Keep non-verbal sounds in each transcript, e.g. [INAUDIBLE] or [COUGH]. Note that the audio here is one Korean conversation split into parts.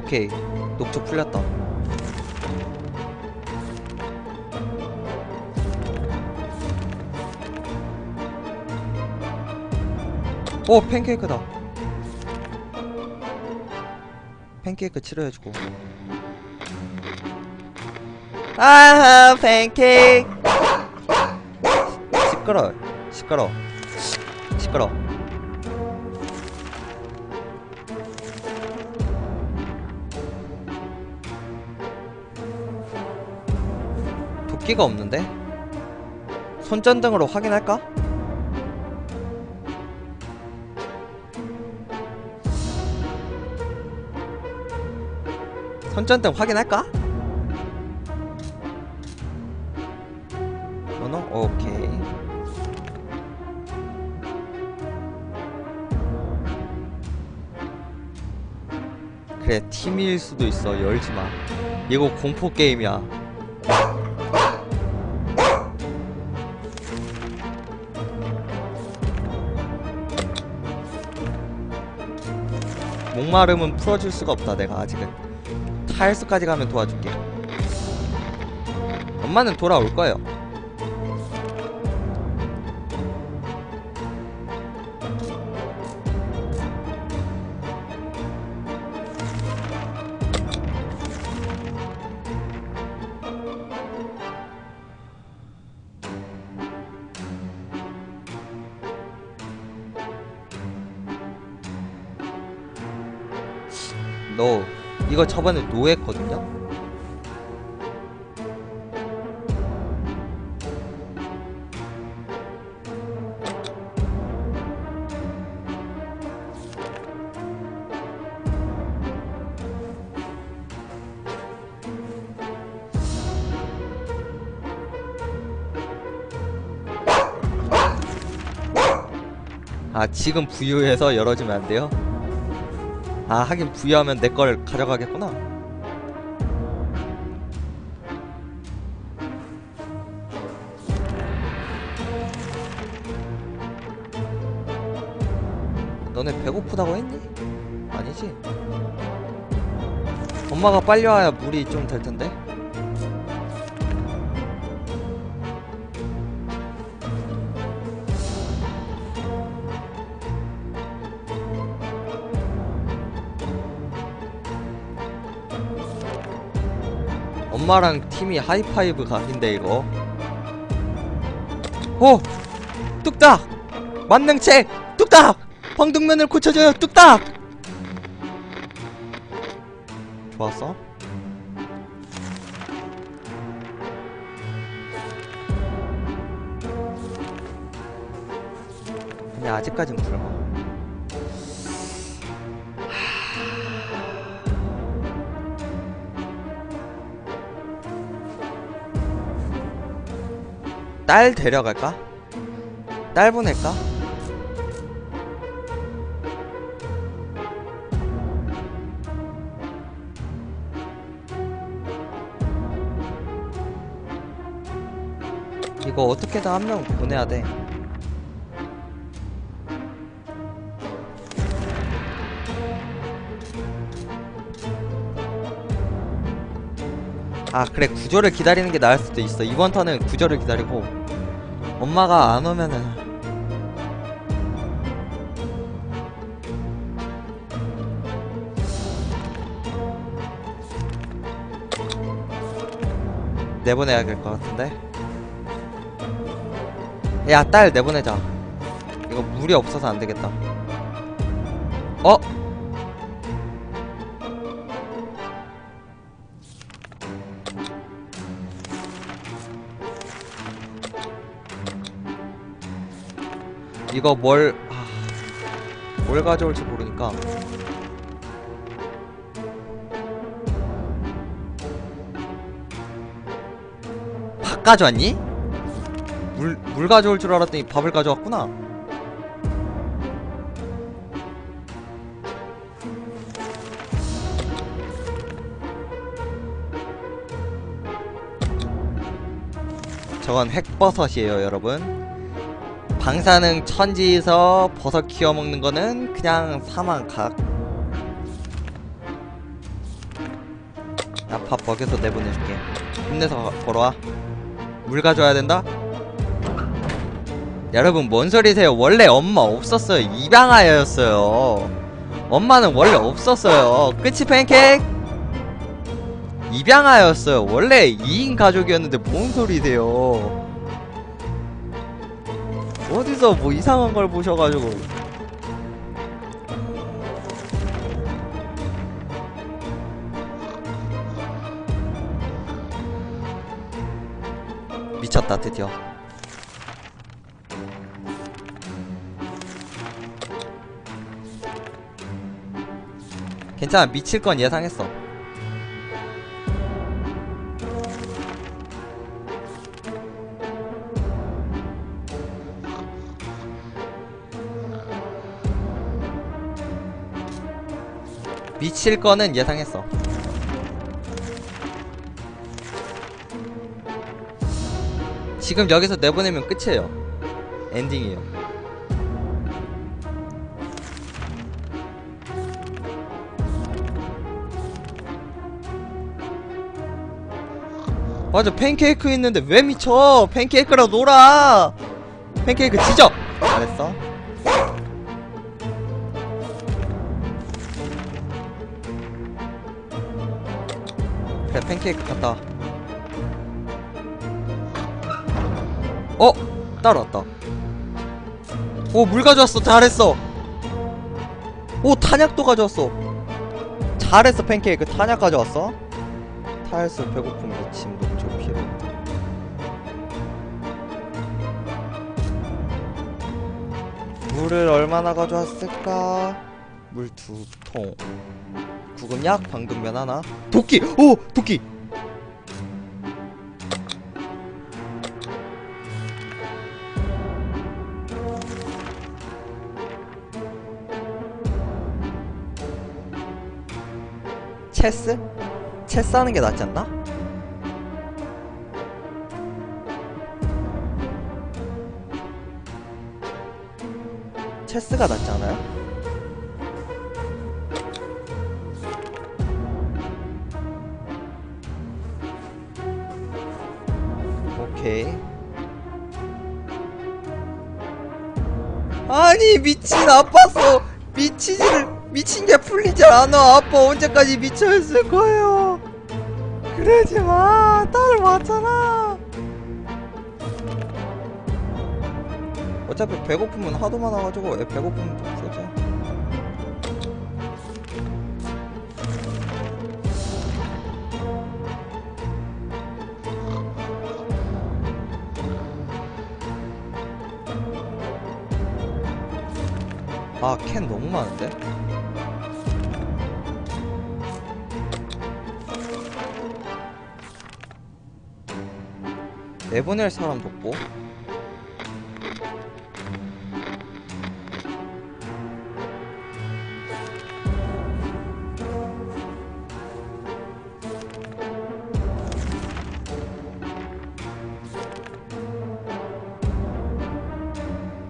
오케이. 녹조 풀렸다. 오 팬케이크다. 팬케이크 치료해주고. 아하 팬케이크. 시끄러 시끄러 시끄러 도끼가 없는데? 손전등으로 확인할까? 손전등 확인할까? 어너? 오케이 그래 팀일 수도 있어 열지마 이거 공포 게임이야 목마름은 풀어줄 수가 없다 내가 아직은. 타일스까지 가면 도와줄게. 엄마는 돌아올 거예요 너 이거 저번에 노했거든요? 아 지금 부유해서 열어주면 안 돼요? 아 하긴 부여하면 내 걸 가져가겠구나. 너네 배고프다고 했니? 아니지? 엄마가 빨리 와야 물이 좀 될 텐데 엄마랑 팀이 하이파이브 각인데 이거 오! 뚝딱! 만능책! 뚝딱! 방독면을 고쳐줘요 뚝딱! 좋았어? 근데 아직까진 불가 딸 데려갈까? 딸 보낼까? 이거 어떻게든 한 명 보내야 돼. 아 그래 구조를 기다리는 게 나을 수도 있어 이번 턴은 구조를 기다리고 엄마가 안 오면은. 내보내야 될 것 같은데? 야 딸 내보내자. 이거 물이 없어서 안 되겠다. 어? 이거 뭘, 아, 뭘 가져올지 모르니까. 밥 가져왔니? 물, 물 가져올 줄 알았더니 밥을 가져왔구나. 저건 핵버섯이에요, 여러분. 방사능 천지에서 버섯 키워 먹는 거는 그냥 사망각. 밥 먹여서 내보내줄게. 힘내서 가- 걸어와. 물 가져와야 된다? 여러분 뭔 소리세요? 원래 엄마 없었어요. 입양아였어요. 엄마는 원래 없었어요. 그치 팬케이크? 입양아였어요. 원래 2인 가족이었는데 뭔 소리세요 어디서 뭐 이상한 걸 보셔가지고. 미쳤다 드디어. 괜찮아 미칠 건 예상했어 미칠 거는 예상했어. 지금 여기서 내보내면 끝이에요. 엔딩이에요. 맞아 팬케이크 있는데 왜 미쳐? 팬케이크랑 놀아 팬케이크 지져 잘했어 팬케이크 갔다. 와. 어? 따라왔다. 오 물 가져왔어. 잘했어. 오 탄약도 가져왔어. 잘했어 팬케이크. 탄약 가져왔어. 탈수 배고픔 미침 녹조 피로 물을 얼마나 가져왔을까? 물 두통 구급약 방금면 하나 도끼 오 도끼 체스? 체스 하는 게 낫지 않나? 체스가 낫지 않아요? 아니 미친 아팠어 미치지를 미친 게 풀리질 않아. 아빠 언제까지 미쳐 있을 거예요? 그러지 마. 딸을 왔잖아. 어차피 배고프면 하도 많아가지고 애 배고프면 좀 쓰자 아 캔 너무 많은데? 내보낼 사람도 없고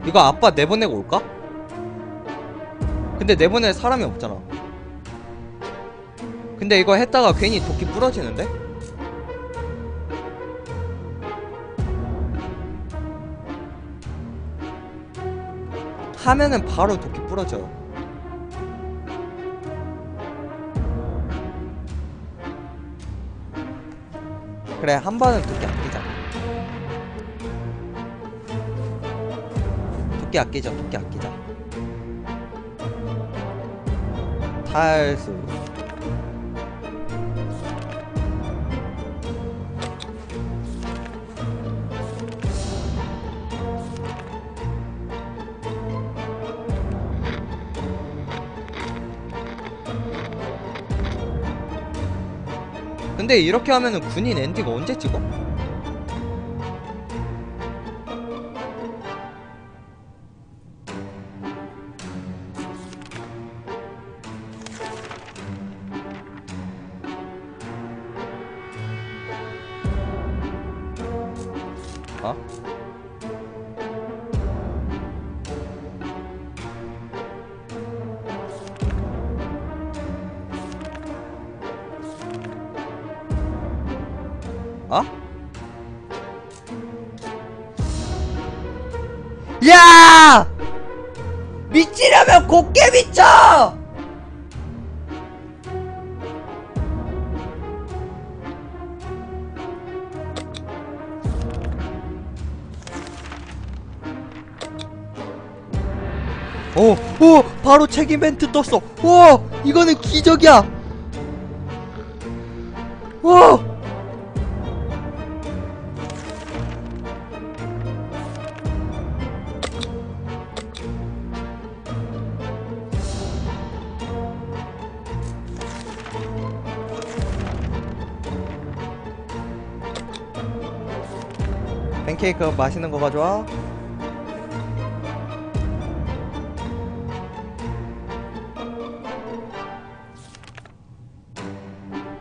이거 아빠 내보내고 올까? 근데 내보낼 사람이 없잖아. 근데 이거 했다가 괜히 도끼 부러지는데? 하면은 바로 도끼 부러져. 그래 한 번은 도끼 아끼자. 도끼 아끼자 도끼 아끼자 탈수 근데 이렇게 하면은 군인 엔딩 언제 찍어? 어? 야! 미치려면 곱게 미쳐! 어, 오, 바로 책 이벤트 떴어. 와, 이거는 기적이야. 와, 팬케이크 맛있는 거 가져와.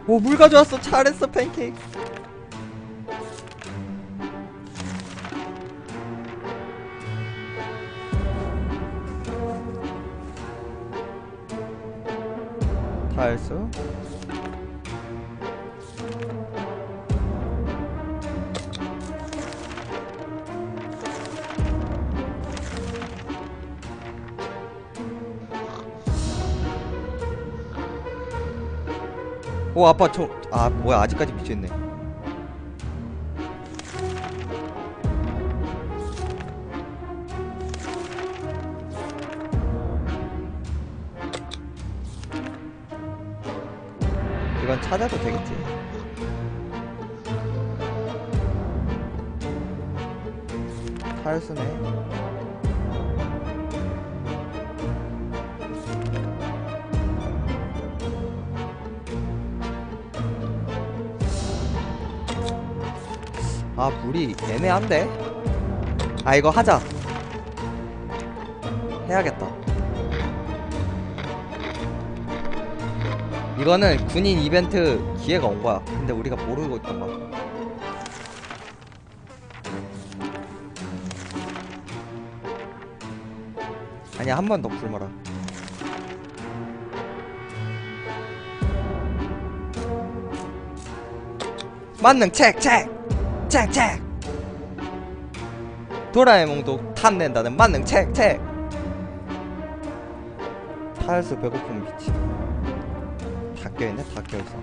오, 물 가져왔어. 잘했어, 팬케이크. 오 아빠 저 아 뭐야 아직까지 미쳐있네. 이건 찾아도 되겠 아 물이 애매한데? 아 이거 하자. 해야겠다. 이거는 군인 이벤트 기회가 온 거야. 근데 우리가 모르고 있던 거야. 아니야 한 번 더 굶어라. 만능 책책 책책 도라에몽도 탐낸다는 만능 책책 타일스 배고픔 미치 다 껴있네 다 껴있어.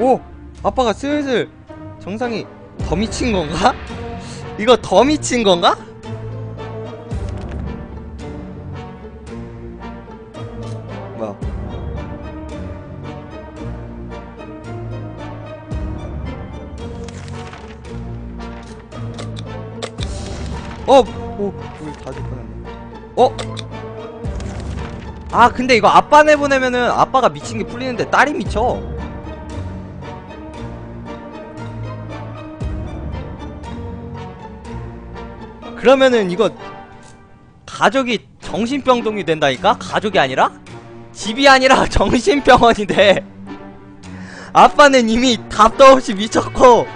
오! 아빠가 슬슬 정상이 더 미친 건가? [LAUGHS] 이거 더 미친 건가? 어! 오, 다줄 뻔했네. 어? 아, 근데 이거 아빠 내보내면은 아빠가 미친 게 풀리는데 딸이 미쳐. 그러면은 이거 가족이 정신병동이 된다니까? 가족이 아니라? 집이 아니라 [LAUGHS] 정신병원이 돼. 아빠는 이미 답도 없이 미쳤고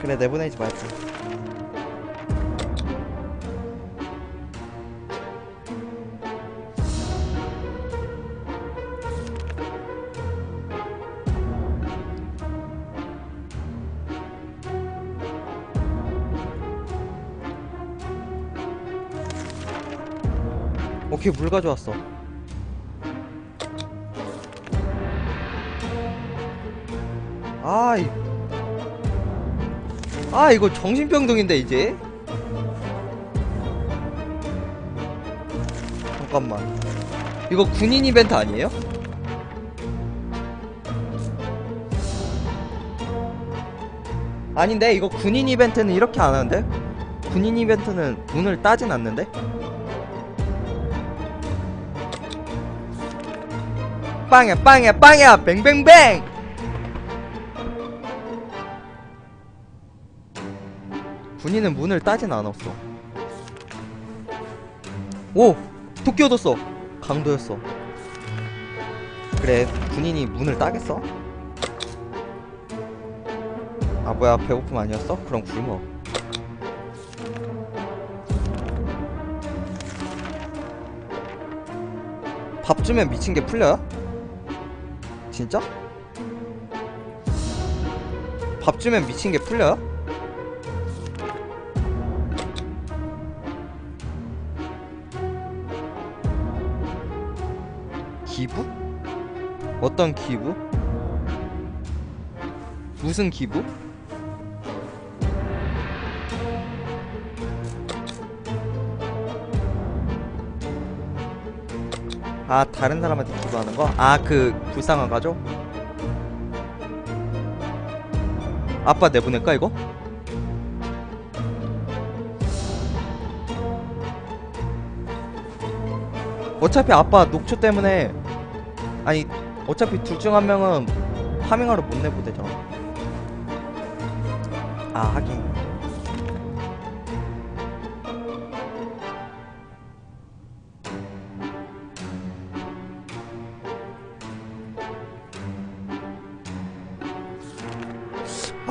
그래 내보내지 말지 오케이 물 가져왔어 아이 아 이거 정신병동인데 이제 잠깐만 이거 군인 이벤트 아니에요? 아닌데 이거 군인 이벤트는 이렇게 안 하는데? 군인 이벤트는 문을 따진 않는데? 빵야 빵야 빵야 뱅뱅뱅 군인은 문을 따진 않았어. 오! 도끼 얻었어! 강도였어. 그래, 군인이 문을 따겠어? 아, 뭐야, 배고픔 아니었어? 그럼 굶어. 밥 주면 미친 게 풀려요? 진짜? 밥 주면 미친 게 풀려요? 기부? 어떤 기부? 무슨 기부? 아 다른 사람한테 기부하는 거? 아 그 불쌍한 가족? 아빠 내보낼까 이거? 어차피 아빠 녹초 때문에 아니 어차피 둘 중 한 명은 파밍하러 못 내보대잖아 아 하긴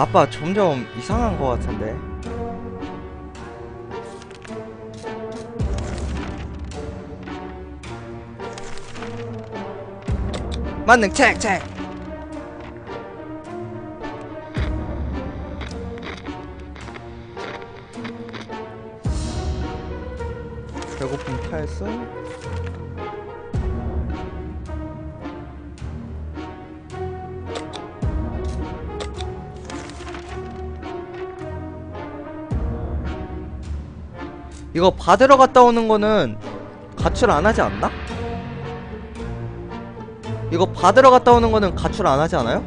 아빠 점점 이상한 거 같은데. 만능 책책 배고픔 탈수 이거 받으러 갔다 오는 거는 가출 안 하지 않나? 이거 받으러 갔다 오는 거는 가출 안 하지 않아요?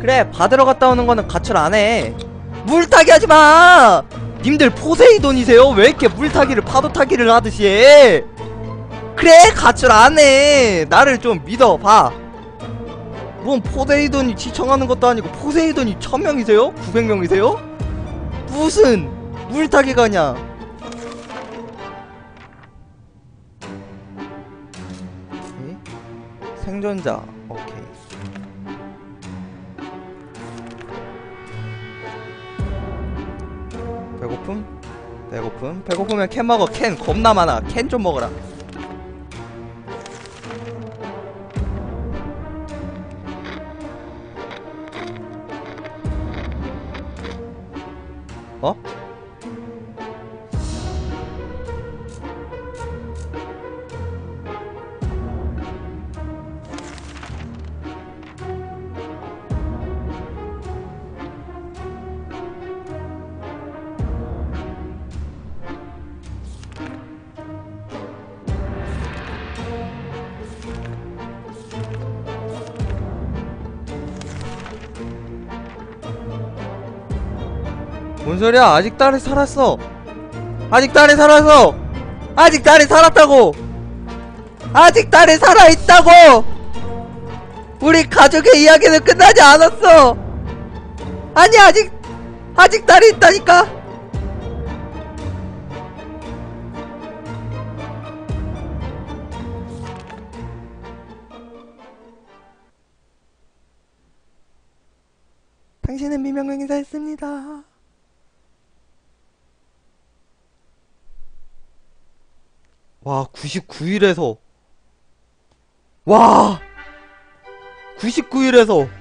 그래 받으러 갔다 오는 거는 가출 안 해. 물타기 하지 마. 님들 포세이돈이세요? 왜 이렇게 물타기를 파도 타기를 하듯이 해? 그래 가출 안 해. 나를 좀 믿어봐. 뭔 포세이돈이 지청하는 것도 아니고 포세이돈이 천명이세요? 900명이세요? 무슨 물타기 가냐? 오케이. 생존자 오케이 배고픔? 배고픔? 배고프면 캔 먹어 캔 겁나 많아 캔 좀 먹어라 소리야? 아직 딸이 살았어. 아직 딸이 살았어. 아직 딸이 살았다고. 아직 딸이 살아 있다고. 우리 가족의 이야기는 끝나지 않았어. 아니 아직 아직 딸이 있다니까. 당신은 미명명인사했습니다. 와, 99일에서 와! 99일에서